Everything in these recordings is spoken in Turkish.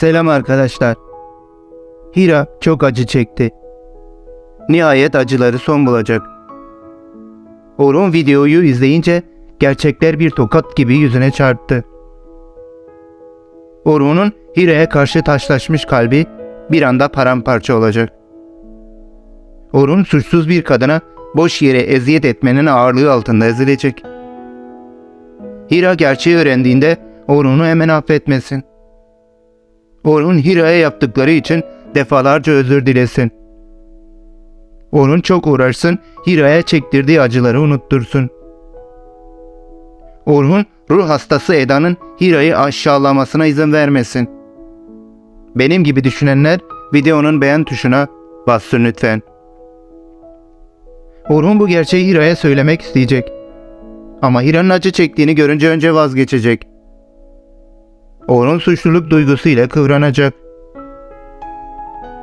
Selam arkadaşlar. Hira çok acı çekti. Nihayet acıları son bulacak. Orhun videoyu izleyince gerçekler bir tokat gibi yüzüne çarptı. Orhun'un Hira'ya karşı taşlaşmış kalbi bir anda paramparça olacak. Orhun suçsuz bir kadına boş yere eziyet etmenin ağırlığı altında ezilecek. Hira gerçeği öğrendiğinde Orhun'u hemen affetmesin. Orhun Hira'ya yaptıkları için defalarca özür dilesin. Orhun çok uğraşsın, Hira'ya çektirdiği acıları unuttursun. Orhun ruh hastası Eda'nın Hira'yı aşağılamasına izin vermesin. Benim gibi düşünenler videonun beğen tuşuna bassın lütfen. Orhun bu gerçeği Hira'ya söylemek isteyecek. Ama Hira'nın acı çektiğini görünce önce vazgeçecek. Orhun suçluluk duygusuyla kıvranacak.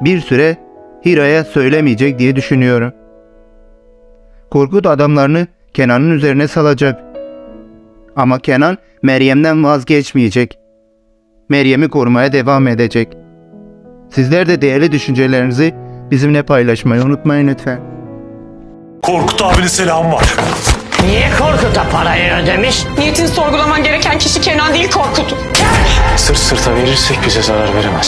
Bir süre Hira'ya söylemeyecek diye düşünüyorum. Korkut adamlarını Kenan'ın üzerine salacak. Ama Kenan Meryem'den vazgeçmeyecek. Meryem'i korumaya devam edecek. Sizler de değerli düşüncelerinizi bizimle paylaşmayı unutmayın lütfen. Korkut abinin selamı var. Niye Korkut'a parayı ödemiş? Niyetin sorgulaman gereken kişi Kenan değil Korkut. Sırt sırta verirsek bize zarar veremez.